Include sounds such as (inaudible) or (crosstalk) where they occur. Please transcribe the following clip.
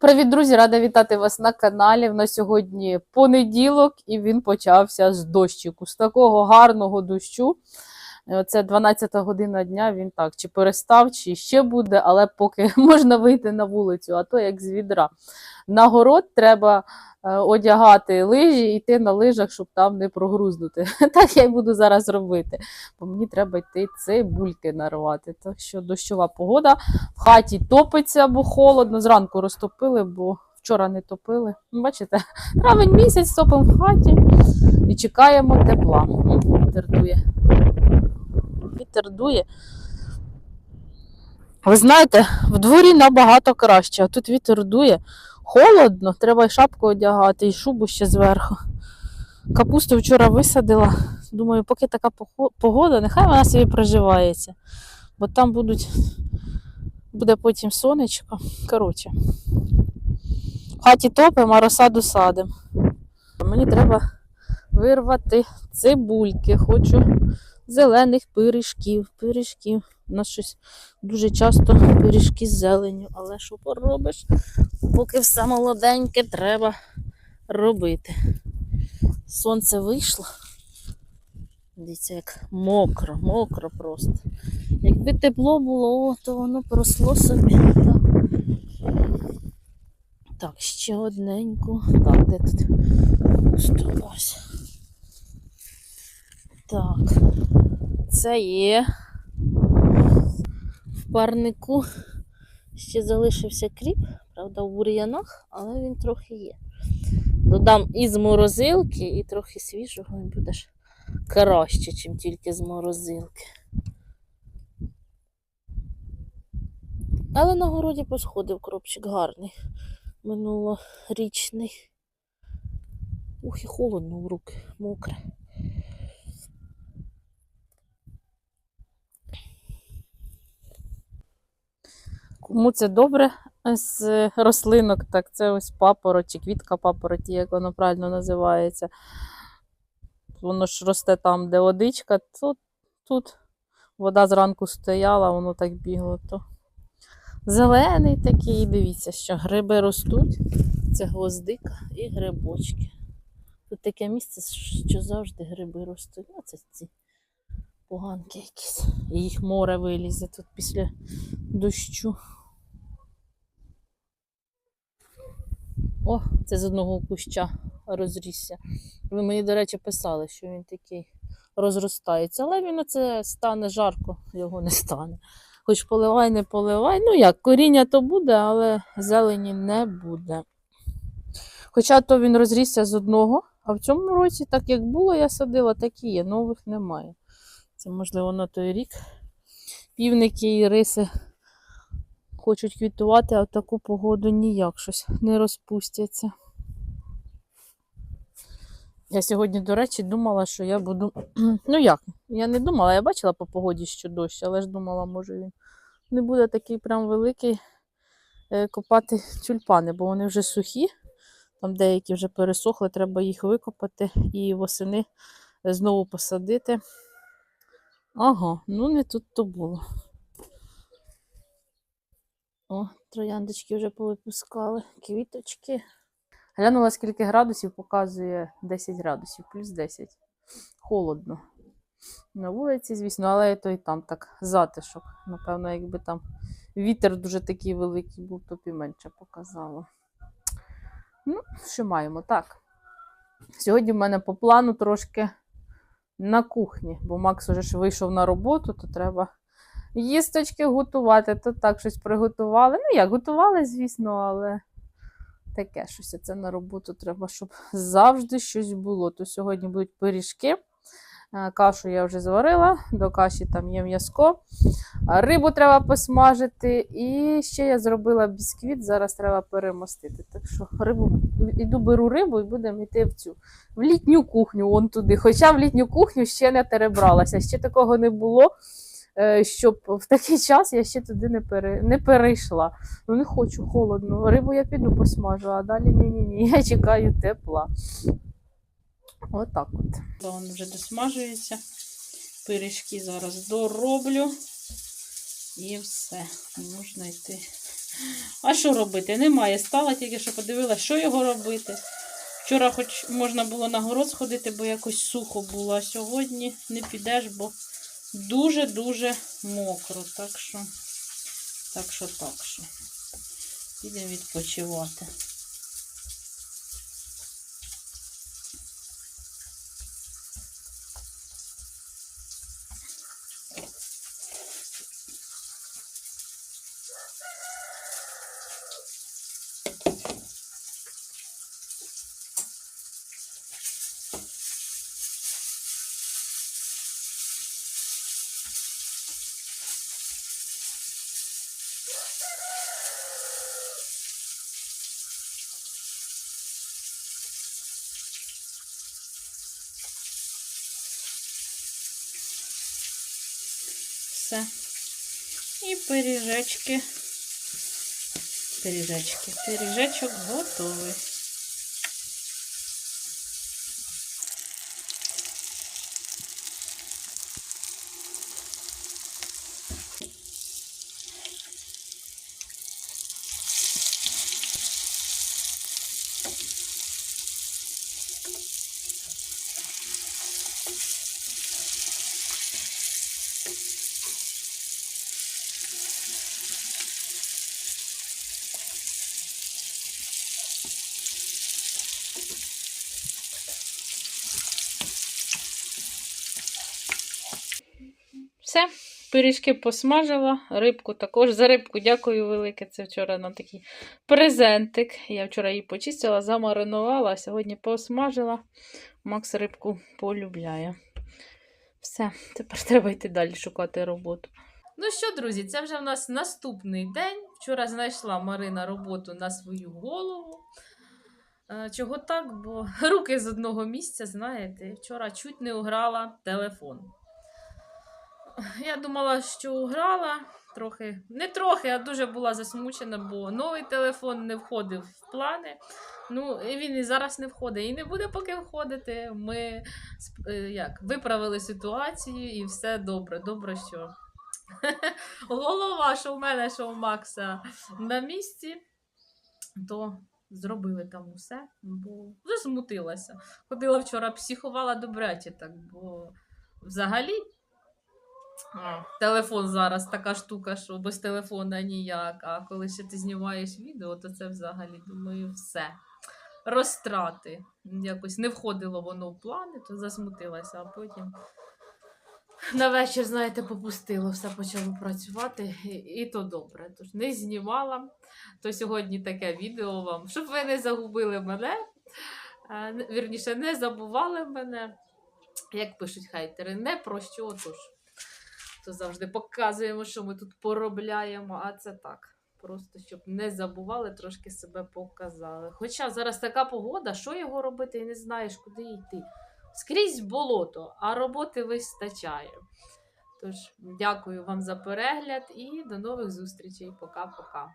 Привіт, друзі! Рада вітати вас на каналі. В нас сьогодні понеділок, і він почався з дощику, з такого гарного дощу. Е, Це 12 година дня. Він так чи перестав, чи ще буде, але поки (laughs) можна вийти на вулицю, а то як з відра. На город треба е, одягати лижі і йти на лижах, щоб там не прогрузнути. (laughs) Так я й буду зараз робити. Бо мені треба йти цибульки нарвати. Так що дощова погода в хаті топиться, бо холодно. Зранку розтопили, бо вчора не топили. Бачите, (laughs) травень місяць топимо в хаті і чекаємо тепла. М, Вітер дує. Ви знаєте, в дворі набагато краще, а тут вітер дує. Холодно, треба і шапку одягати, і шубу ще зверху. Капусту вчора висадила. Думаю, поки така погода, нехай вона собі проживається. Бо там будуть буде потім сонечко. Коротше. В хаті топимо, а розсаду садимо. Мені треба вирвати цибульки. Хочу зелених пиріжків. Пиріжків. У нас щось дуже часто пиріжки з зеленю. Але що поробиш? Поки все молоденьке, треба робити. Сонце вийшло. Дивіться, як мокро, мокро просто. Якби тепло було, то воно просло собі. Так, ще одненьку. Так, де тут? Ось. Так. Це є. В парнику ще залишився кріп, правда, в бур'янах, але він трохи є. Додам із морозилки і трохи свіжого, і будеш краще, чим тільки з морозилки. Але на городі посходив кропчик гарний. Минулорічний. Ух, і холодно в руки, мокре. Кому це добре з рослинок, так це ось папороті, квітка папороті, як воно правильно називається. Воно ж росте там, де водичка, тут, тут вода зранку стояла, воно так бігло. То зелений такий, дивіться, що гриби ростуть. Це гвоздика і грибочки. Тут таке місце, що завжди гриби ростуть. Ну, це ці поганки якісь. І їх море вилізе тут після дощу. О, це з одного куща розрісся. Ви мені, до речі, писали, що він такий розростається, але він оце стане жарко, його не стане. Хоч поливай, не поливай. Ну як, коріння то буде, але зелені не буде. Хоча то він розрісся з одного, а в цьому році, так як було, я садила, так і є, нових немає. Це, можливо, на той рік. Півники і риси хочуть квітувати, а в таку погоду ніяк щось не розпустяться. Я сьогодні, до речі, думала, що я буду. (clears throat) Ну як? Я не думала, я бачила по погоді, що дощ, але ж думала, може він не буде такий прям великий е, копати тюльпани, бо вони вже сухі. Там деякі вже пересохли, треба їх викопати і восени знову посадити. Ага, ну не тут то було. О, трояндочки вже повипускали, квіточки. Глянула, скільки градусів показує 10 градусів, плюс 10. Холодно. На вулиці, звісно, але то і там так затишок. Напевно, якби там вітер дуже такий великий був, то і менше показало. Ну, що маємо? Так. Сьогодні в мене по плану трошки на кухні, бо Макс уже ж вийшов на роботу, то треба їсточки готувати. То так щось приготували. Ну, як готували, звісно, але таке щось. Це на роботу треба, щоб завжди щось було. То сьогодні будуть пиріжки. Е, Кашу я вже зварила, до каші там є м'язко. Рибу треба посмажити. І ще я зробила бісквіт, зараз треба перемостити. Так що рибу іду беру рибу і будемо йти в цю в літню кухню, вон туди. Хоча в літню кухню ще не перебралася. Ще такого не було, е, щоб в такий час я ще туди не, пере, не перейшла. Ну не хочу холодно. Рибу я піду посмажу, а далі ні-ні-ні. (laughs) Я чекаю тепла. Отак от. Воно вже досмажується. Пиріжки зараз дороблю. І все. Можна йти А що робити? Немає. Стала тільки що подивилася, що його робити. Вчора хоч можна було на город сходити, бо якось сухо було, а сьогодні не підеш, бо дуже-дуже мокро. Так що, так що, так що. Підемо відпочивати. Все. І пиріжечки. Пиріжечки. Пиріжечок готовий. Все, пиріжки посмажила, рибку також. За рибку дякую велике. Це вчора на такий презентик. Я вчора її почистила, замаринувала, а сьогодні посмажила. Макс рибку полюбляє. Все, тепер треба йти далі шукати роботу. Ну що, друзі, це вже в нас наступний день. Вчора знайшла Марина роботу на свою голову. Е, Чого так? Бо (laughs) руки з одного місця, знаєте, вчора чуть не уграла телефон. Я думала, що уграла трохи, не трохи, а дуже була засмучена, бо новий телефон не входив в плани. Ну, і він і зараз не входить, і не буде поки входити. Ми е, як, виправили ситуацію і все добре. Добре, що (laughs) голова, що в мене, що у Макса на місці, то зробили там усе, бо засмутилася. Ходила вчора, психувала добряче, так, бо взагалі. Телефон зараз така штука, що без телефона ніяк. А коли ще ти знімаєш відео, то це взагалі, думаю, все. Розтрати. Якось не входило воно в плани, то засмутилася, а потім на вечір, знаєте, попустило, все почало працювати, і, і то добре. Тож не знімала. То сьогодні таке відео вам, щоб ви не загубили мене. Вірніше, не забували мене. Як пишуть хейтери, не про що тож то завжди показуємо, що ми тут поробляємо, а це так. Просто щоб не забували, трошки себе показали. Хоча зараз така погода, що його робити, і не знаєш, куди йти. Скрізь болото, а роботи вистачає. Тож, дякую вам за перегляд і до нових зустрічей. Пока-пока.